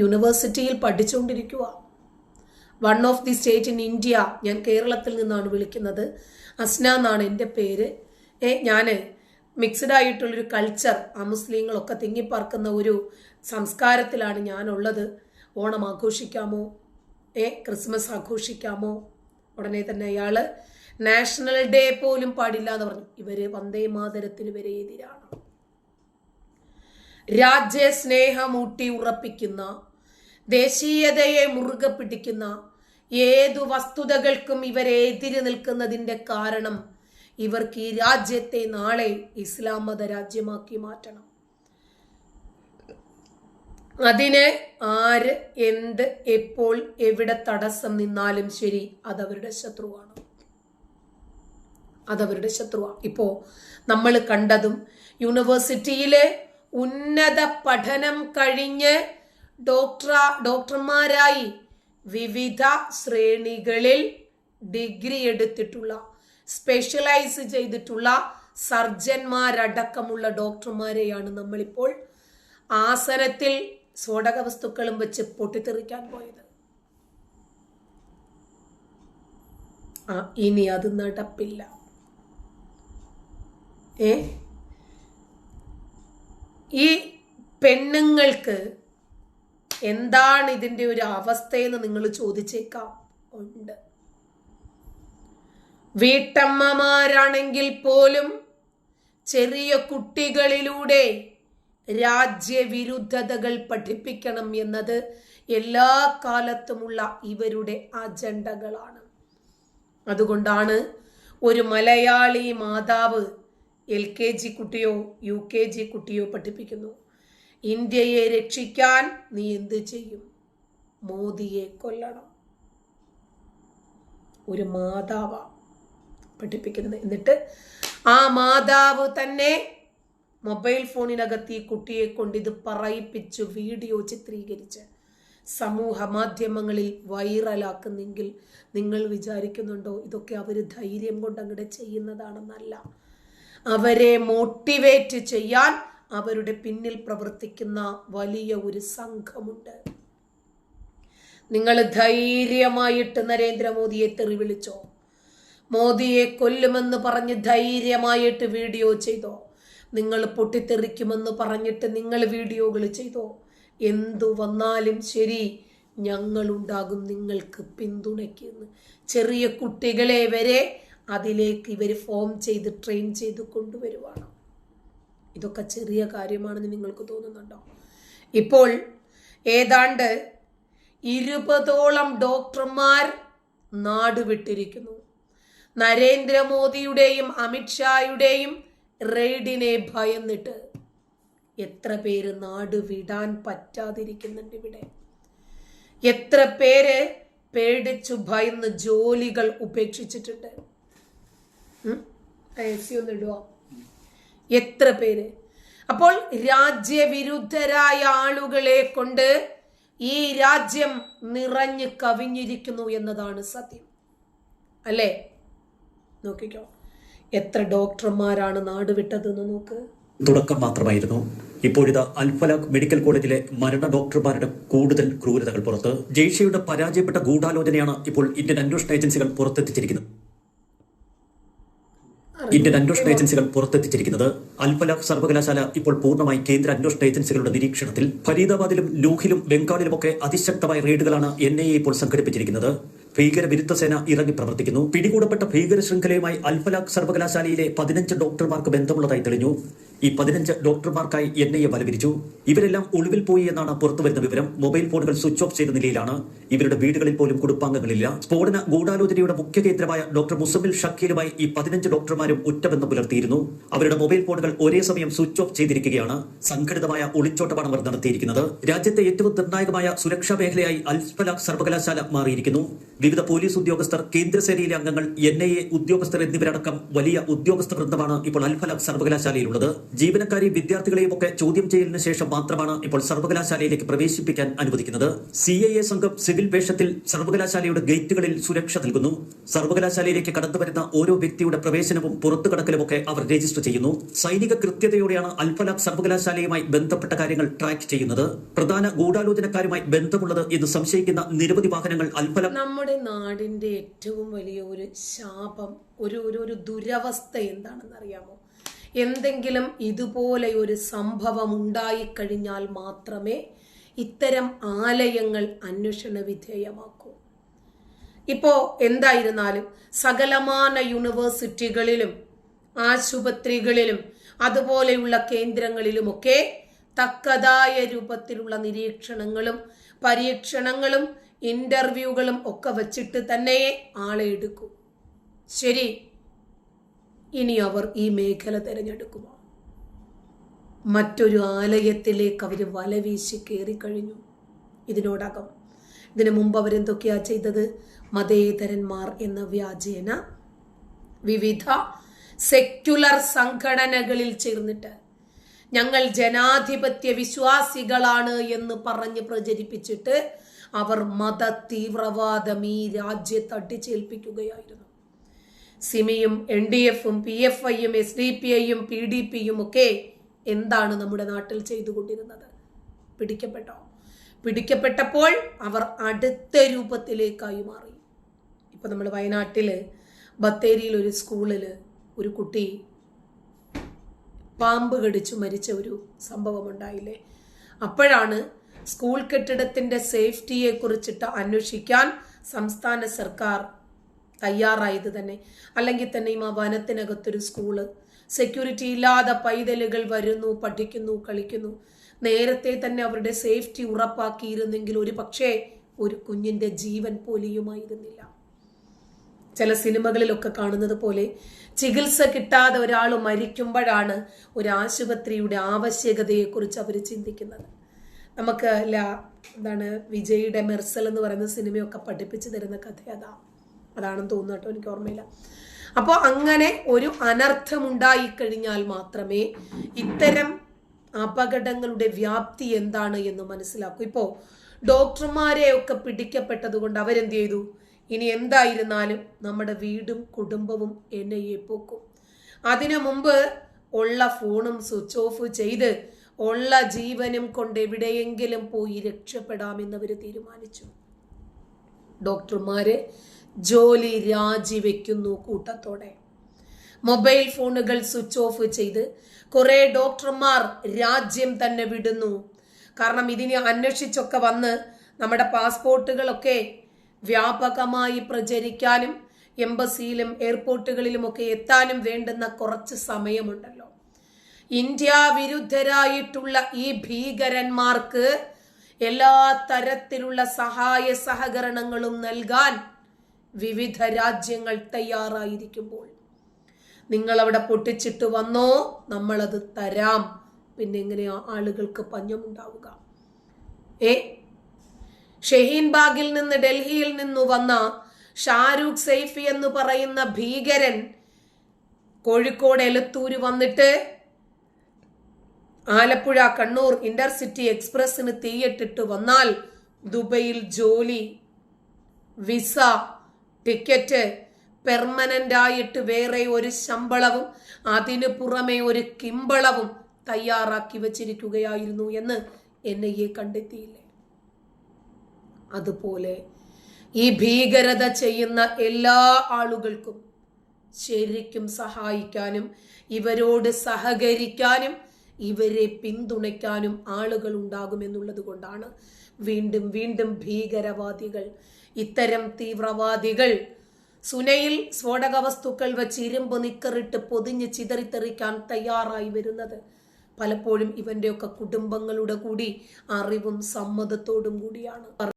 യൂണിവേഴ്സിറ്റിയിൽ പഠിച്ചുകൊണ്ടിരിക്കുക one of the state in India ഞാൻ കേരളത്തിൽ നിന്നാണ് വിളിക്കുന്നത്. അസ്ന എന്നാണ് എന്റെ പേര്. ഏ ഞാൻ മിക്സ്ഡ് ആയിട്ടുള്ളൊരു കൾച്ചർ ആ മുസ്ലിങ്ങളൊക്കെ തിങ്ങിപ്പാർക്കുന്ന ഒരു സംസ്കാരത്തിലാണ് ഞാനുള്ളത്. ഓണം ആഘോഷിക്കാമോ? ഏ ക്രിസ്മസ് ആഘോഷിക്കാമോ? ഉടനെ തന്നെ അയാൾ നാഷണൽ ഡേ പോലും പാടില്ല എന്ന് പറഞ്ഞു. ഇവർ വന്ദേ മാതരത്തിന് വരെ എതിരാണ്. രാജ്യസ്നേഹമൂട്ടി ഉറപ്പിക്കുന്ന ദേശീയതയെ മുറുകെ പിടിക്കുന്ന ഏതു വസ്തുതകൾക്കും ഇവരെ എതിരി നിൽക്കുന്നതിന്റെ കാരണം ഇവർക്ക് ഈ രാജ്യത്തെ നാളെ ഇസ്ലാം മത രാജ്യമാക്കി മാറ്റണം. അതിനെ ആര് എന്ത് എപ്പോൾ എവിടെ തടസ്സം നിന്നാലും ശരി അതവരുടെ ശത്രുവാണ്. അതവരുടെ ശത്രുവാണ് ഇപ്പോ നമ്മൾ കണ്ടതും യൂണിവേഴ്സിറ്റിയിലെ ഉന്നത പഠനം കഴിഞ്ഞ് ഡോക്ടറ ഡോക്ടർമാരായി വിവിധ ശ്രേണികളിൽ ഡിഗ്രി എടുത്തിട്ടുള്ള സ്പെഷ്യലൈസ് ചെയ്തിട്ടുള്ള സർജന്മാരടക്കമുള്ള ഡോക്ടർമാരെയാണ് നമ്മളിപ്പോൾ ആസനത്തിൽ സ്ഫോടക വസ്തുക്കളും വെച്ച് പൊട്ടിത്തെറിക്കാൻ പോയത്. ആ ഇനി അത് നടപ്പില്ല. ഏ? ഈ പെണ്ണുങ്ങൾക്ക് എന്താണ് ഇതിന്റെ ഒരു അവസ്ഥയെന്ന് നിങ്ങൾ ചോദിച്ചേക്കാം. ഉണ്ട്. വീട്ടമ്മമാരാണെങ്കിൽ പോലും ചെറിയ കുട്ടികളിലൂടെ രാജ്യവിരുദ്ധതകൾ പഠിപ്പിക്കണം എന്നത് എല്ലാ കാലത്തുമുള്ള ഇവരുടെ അജണ്ടകളാണ്. അതുകൊണ്ടാണ് ഒരു മലയാളി മാതാവ് എൽ കെ ജി കുട്ടിയോ യു കെ ജി കുട്ടിയോ പഠിപ്പിക്കുന്നു. ഇന്ത്യയെ രക്ഷിക്കാൻ നീ എന്ത് ചെയ്യും? മോദിയെ കൊല്ലണം. ഒരു മാതാവ പഠിപ്പിക്കുന്നത്. എന്നിട്ട് ആ മാതാവ് തന്നെ മൊബൈൽ ഫോണിനകത്ത് ഈ കുട്ടിയെ കൊണ്ട് ഇത് പറയിപ്പിച്ചു വീഡിയോ ചിത്രീകരിച്ച്. സമൂഹ മാധ്യമങ്ങളിൽ വൈറലാക്കുന്നെങ്കിൽ നിങ്ങൾ വിചാരിക്കുന്നുണ്ടോ ഇതൊക്കെ അവർ ധൈര്യം കൊണ്ട് അങ്ങോട്ട് ചെയ്യുന്നതാണെന്നല്ല. അവരെ മോട്ടിവേറ്റ് ചെയ്യാൻ അവരുടെ പിന്നിൽ പ്രവർത്തിക്കുന്ന വലിയ ഒരു സംഘമുണ്ട്. നിങ്ങൾ ധൈര്യമായിട്ട് നരേന്ദ്രമോദിയെ തെറി വിളിച്ചോ മോദിയെ കൊല്ലുമെന്ന് പറഞ്ഞ് ധൈര്യമായിട്ട് വീഡിയോ ചെയ്തോ? നിങ്ങൾ പൊട്ടിത്തെറിക്കുമെന്ന് പറഞ്ഞിട്ട് നിങ്ങൾ വീഡിയോകൾ ചെയ്തോ? എന്തു വന്നാലും ശരി ഞങ്ങളുണ്ടാകും നിങ്ങൾക്ക് പിന്തുണയ്ക്കുന്നു. ചെറിയ കുട്ടികളെ വരെ അതിലേക്ക് ഇവർ ഫോം ചെയ്ത് ട്രെയിൻ ചെയ്ത് കൊണ്ടുവരുവാണ്. ഇതൊക്കെ ചെറിയ കാര്യമാണെന്ന് നിങ്ങൾക്ക് തോന്നുന്നുണ്ടോ? ഇപ്പോൾ ഏതാണ്ട് ഇരുപതോളം ഡോക്ടർമാർ നാട് വിട്ടിരിക്കുന്നു. നരേന്ദ്രമോദിയുടെയും അമിത്ഷായുടെയും റെയ്ഡിനെ ഭയന്നിട്ട് എത്ര പേര് നാട് വിടാൻ പറ്റാതിരിക്കുന്നുണ്ട് ഇവിടെ? എത്ര പേര് പേടിച്ചു ഭയന്ന് ജോലികൾ ഉപേക്ഷിച്ചിട്ടുണ്ട്? എ സി AC ഒന്ന് ഇടുവോ എത്ര പേര്? അപ്പോൾ രാജ്യവിരുദ്ധരായ ആളുകളെ കൊണ്ട് ഈ രാജ്യം നിറഞ്ഞു കവിഞ്ഞിരിക്കുന്നു എന്നതാണ് സത്യം. അല്ലേ? നോക്കിക്കോ. എത്ര ഡോക്ടർമാരാണ് നാട് വിട്ടതെന്ന് നോക്ക്. തുടക്കം മാത്രമായിരുന്നു. ഇപ്പോഴിത് അൽഫലാഖ് മെഡിക്കൽ കോളേജിലെ മരണ ഡോക്ടർമാരുടെ കൂടുതൽ ക്രൂരതകൾ പുറത്ത്. ജെയ്ഷയുടെ പരാജയപ്പെട്ട ഗൂഢാലോചനയാണ് ഇപ്പോൾ ഇന്ത്യൻ അന്വേഷണ ഏജൻസികൾ പുറത്തെത്തിച്ചിരിക്കുന്നത്. ഇന്ത്യൻ അന്വേഷണ ഏജൻസികൾ പുറത്തെത്തിച്ചിരിക്കുന്നത്. അൽഫലാഖ് സർവകലാശാല ഇപ്പോൾ പൂർണമായി കേന്ദ്ര അന്വേഷണ ഏജൻസികളുടെ നിരീക്ഷണത്തിൽ ഫരീദാബാദിലും ലൂഹിലും ബംഗാളിലുമൊക്കെ അതിശക്തമായ റെയ്ഡുകളാണ് എൻ ഐ എ ഇപ്പോൾ സംഘടിപ്പിച്ചിരിക്കുന്നത്. ഭീകരവിരുദ്ധ സേന ഇറങ്ങി പ്രവർത്തിക്കുന്നു. പിടികൂടപ്പെട്ട ഭീകര ശൃംഖലയുമായി അൽഫലാഖ് സർവകലാശാലയിലെ പതിനഞ്ച് ഡോക്ടർമാർക്ക് ബന്ധമുള്ളതായി തെളിഞ്ഞു. ഈ പതിനഞ്ച് ഡോക്ടർമാർക്കായി എൻ ഐ എ വലവിരിച്ചു. ഇവരെല്ലാം ഒളിവിൽ പോയി എന്നാണ് പുറത്തുവരുന്ന വിവരം. മൊബൈൽ ഫോണുകൾ സ്വിച്ച് ഓഫ് ചെയ്ത നിലയിലാണ്. ഇവരുടെ വീടുകളിൽ പോലും കുടുംബാംഗങ്ങളില്ല. സ്ഫോടന ഗൂഢാലോചനയുടെ മുഖ്യ കേന്ദ്രമായ ഡോക്ടർ മുസമ്മിൽ ഷക്കീലുമായി ഈ പതിനഞ്ച് ഡോക്ടർമാരും ഉറ്റബന്ധം പുലർത്തിയിരുന്നു. അവരുടെ മൊബൈൽ ഫോണുകൾ ഒരേ സമയം സ്വിച്ച് ഓഫ് ചെയ്തിരിക്കുകയാണ്. സംഘടിതമായ ഒളിച്ചോട്ടമാണ് അവർ നടത്തിയിരിക്കുന്നത്. രാജ്യത്തെ ഏറ്റവും നിർണായകമായ സുരക്ഷാ മേഖലയായി അൽഫലാഖ് സർവകലാശാല മാറിയിരിക്കുന്നു. വിവിധ പോലീസ് ഉദ്യോഗസ്ഥർ കേന്ദ്രസേനയിലെ അംഗങ്ങൾ എൻ ഐ എ ഉദ്യോഗസ്ഥർ എന്നിവരടക്കം വലിയ ഉദ്യോഗസ്ഥ വൃന്ദമാണ് ഇപ്പോൾ അൽഫലാഖ് സർവകലാശാലയിലുള്ളത്. ജീവനക്കാരെ വിദ്യാർത്ഥികളെയും ഒക്കെ ചോദ്യം ചെയ്യലിന് ശേഷം മാത്രമാണ് ഇപ്പോൾ സർവകലാശാലയിലേക്ക് പ്രവേശിപ്പിക്കാൻ അനുവദിക്കുന്നത്. സി ഐ എ സംഘം സിവിൽ വേഷത്തിൽ സർവകലാശാലയുടെ ഗേറ്റുകളിൽ സുരക്ഷ നൽകുന്നു. സർവകലാശാലയിലേക്ക് കടന്നുവരുന്ന ഓരോ വ്യക്തിയുടെ പ്രവേശനവും പുറത്തു കടക്കലുമൊക്കെ അവർ രജിസ്റ്റർ ചെയ്യുന്നു. സൈനിക കൃത്യതയോടെയാണ് അൽഫലാഖ് സർവകലാശാലയുമായി ബന്ധപ്പെട്ട കാര്യങ്ങൾ ട്രാക്ക് ചെയ്യുന്നത്. പ്രധാന ഗൂഢാലോചനക്കാരുമായി ബന്ധമുള്ളത് എന്ന് സംശയിക്കുന്ന നിരവധി വാഹനങ്ങൾ അൽഫലാഖ് നമ്മുടെ നാടിന്റെ ഏറ്റവും വലിയ ഒരു ശാപം ഒരു ഒരു ദുരവസ്ഥ എന്താണെന്ന് അറിയാമോ എന്തെങ്കിലും ഇതുപോലെ ഒരു സംഭവം ഉണ്ടായിക്കഴിഞ്ഞാൽ മാത്രമേ ഇത്തരം ആലയങ്ങൾ അന്വേഷണ വിധേയമാക്കൂ. ഇപ്പോ എന്തായിരുന്നാലും സകലമാന യൂണിവേഴ്സിറ്റികളിലും ആശുപത്രികളിലും അതുപോലെയുള്ള കേന്ദ്രങ്ങളിലുമൊക്കെ തക്കതായ രൂപത്തിലുള്ള നിരീക്ഷണങ്ങളും പരീക്ഷണങ്ങളും ഇന്റർവ്യൂകളും ഒക്കെ വച്ചിട്ട് തന്നെ ആളെ എടുക്കൂ. ശരി. ഇനി അവർ ഈ മേഖല തിരഞ്ഞെടുക്കുമോ? മറ്റൊരു ആലയത്തിലേക്ക് അവർ വലവീശി കയറിക്കഴിഞ്ഞു ഇതിനോടകം ഇതിനു മുമ്പ് അവരെന്തൊക്കെയാണ് ചെയ്തത്? മതേതരന്മാർ എന്ന വ്യാജേന വിവിധ സെക്യുലർ സംഘടനകളിൽ ചേർന്നിട്ട് ഞങ്ങൾ ജനാധിപത്യ വിശ്വാസികളാണ് എന്ന് പറഞ്ഞ് പ്രചരിപ്പിച്ചിട്ട് അവർ മത തീവ്രവാദം ഈ രാജ്യത്ത് അടിച്ചേൽപ്പിക്കുകയായിരുന്നു. സിമിയും എൻ ഡി എഫും പി എഫ് ഐയും എസ് ഡി പി ഐയും പി ഡി പിയും ഒക്കെ എന്താണ് നമ്മുടെ നാട്ടിൽ ചെയ്തുകൊണ്ടിരുന്നത്? പിടിക്കപ്പെട്ടോ? പിടിക്കപ്പെട്ടപ്പോൾ അവർ അടുത്ത രൂപത്തിലേക്കായി മാറി. ഇപ്പോൾ നമ്മൾ വയനാട്ടിൽ ബത്തേരിയിൽ ഒരു സ്കൂളിൽ ഒരു കുട്ടി പാമ്പ് കടിച്ചു മരിച്ച ഒരു സംഭവം ഉണ്ടായില്ലേ? അപ്പോഴാണ് സ്കൂൾ കെട്ടിടത്തിന്റെ സേഫ്റ്റിയെക്കുറിച്ചിട്ട് അന്വേഷിക്കാൻ സംസ്ഥാന സർക്കാർ തയ്യാറായത് തന്നെ. അല്ലെങ്കിൽ തന്നെയും ആ വനത്തിനകത്തൊരു സ്കൂൾ സെക്യൂരിറ്റി ഇല്ലാതെ പൈതലുകൾ വരുന്നു പഠിക്കുന്നു കളിക്കുന്നു. നേരത്തെ തന്നെ അവരുടെ സേഫ്റ്റി ഉറപ്പാക്കിയിരുന്നെങ്കിൽ ഒരു പക്ഷേ ഒരു കുഞ്ഞിന്റെ ജീവൻ പോലെയുമായിരുന്നില്ല. ചില സിനിമകളിലൊക്കെ കാണുന്നത് പോലെ ചികിത്സ കിട്ടാതെ ഒരാൾ മരിക്കുമ്പോഴാണ് ഒരു ആശുപത്രിയുടെ ആവശ്യകതയെക്കുറിച്ച് അവർ ചിന്തിക്കുന്നത്. നമുക്ക് എന്താണ് വിജയുടെ മെർസൽ എന്ന് പറയുന്ന സിനിമയൊക്കെ പഠിപ്പിച്ചു തരുന്ന കഥ അതാ. അതാണെന്ന് തോന്നുന്നു കേട്ടോ എനിക്ക് ഓർമ്മയില്ല. അപ്പോൾ അങ്ങനെ ഒരു അനർത്ഥം ഉണ്ടായിക്കഴിഞ്ഞാൽ മാത്രമേ ഇത്തരം അപകടങ്ങളുടെ വ്യാപ്തി എന്താണ് എന്ന് മനസ്സിലാക്കൂ. ഇപ്പോൾ ഡോക്ടർമാരെ ഒക്കെ പിടിക്കപ്പെട്ടത് കൊണ്ട് അവരെന്ത് ചെയ്തു? ഇനി എന്തായിരുന്നാലും നമ്മുടെ വീടും കുടുംബവും എന്നെ പോക്കും. അതിനു മുമ്പ് ഉള്ള ഫോണും സ്വിച്ച് ഓഫ് ചെയ്ത് ഉള്ള ജീവനും കൊണ്ട് എവിടെയെങ്കിലും പോയി രക്ഷപ്പെടാമെന്ന് അവർ തീരുമാനിച്ചു. ഡോക്ടർമാര് ജോലി രാജിവെക്കുന്നു കൂട്ടത്തോടെ. മൊബൈൽ ഫോണുകൾ സ്വിച്ച് ഓഫ് ചെയ്ത് കുറെ ഡോക്ടർമാർ രാജ്യം തന്നെ വിടുന്നു. കാരണം ഇതിനെ അന്വേഷിച്ചൊക്കെ വന്ന് നമ്മുടെ പാസ്പോർട്ടുകളൊക്കെ വ്യാപകമായി പ്രചരിക്കാനും എംബസിയിലും എയർപോർട്ടുകളിലും ഒക്കെ എത്താനും വേണ്ടുന്ന കുറച്ച് സമയമുണ്ടല്ലോ. ഇന്ത്യ വിരുദ്ധരായിട്ടുള്ള ഈ ഭീകരന്മാർക്ക് എല്ലാ തരത്തിലുള്ള സഹായ സഹകരണങ്ങളും നൽകാൻ വിവിധ രാജ്യങ്ങൾ തയ്യാറായിരിക്കുമ്പോൾ. നിങ്ങൾ അവിടെ പൊട്ടിച്ചിട്ട് വന്നോ? നമ്മളത് തരാം. പിന്നെ എങ്ങനെയാ ആളുകൾക്ക് പഞ്ഞമുണ്ടാവുക. ഏ? ഷഹീൻബാഗിൽ നിന്ന് ഡൽഹിയിൽ നിന്ന് വന്ന ഷാരൂഖ് സെയ്ഫ് എന്ന് പറയുന്ന ഭീകരൻ കോഴിക്കോട് എലത്തൂര് വന്നിട്ട് ആലപ്പുഴ കണ്ണൂർ ഇന്റർസിറ്റി എക്സ്പ്രസിന് തീയിട്ടിട്ട് വന്നാൽ ദുബൈയിൽ ജോലി വിസ ടിക്കറ്റ് പെർമനന്റ് ആയിട്ട് വേറെ ഒരു ശമ്പളവും അതിനു പുറമെ ഒരു കിമ്പളവും തയ്യാറാക്കി വച്ചിരിക്കുകയായിരുന്നു എന്ന് എൻ കണ്ടെത്തിയില്ലേ? അതുപോലെ ഈ ഭീകരത ചെയ്യുന്ന എല്ലാ ആളുകൾക്കും ശരിക്കും സഹായിക്കാനും ഇവരോട് സഹകരിക്കാനും ഇവരെ പിന്തുണയ്ക്കാനും ആളുകൾ ഉണ്ടാകുമെന്നുള്ളത് കൊണ്ടാണ് വീണ്ടും വീണ്ടും ഭീകരവാദികൾ ഇത്തരം തീവ്രവാദികൾ. സുനയിൽ സ്ഫോടക വസ്തുക്കൾ വച്ച് ഇരുമ്പ് നിക്കറിട്ട് പൊതിഞ്ഞ് ചിതറിത്തെറിക്കാൻ തയ്യാറായി വരുന്നത്. പലപ്പോഴും ഇവന്റെയൊക്കെ കുടുംബങ്ങളുടെ കൂടി അറിവും സമ്മതത്തോടും കൂടിയാണ്.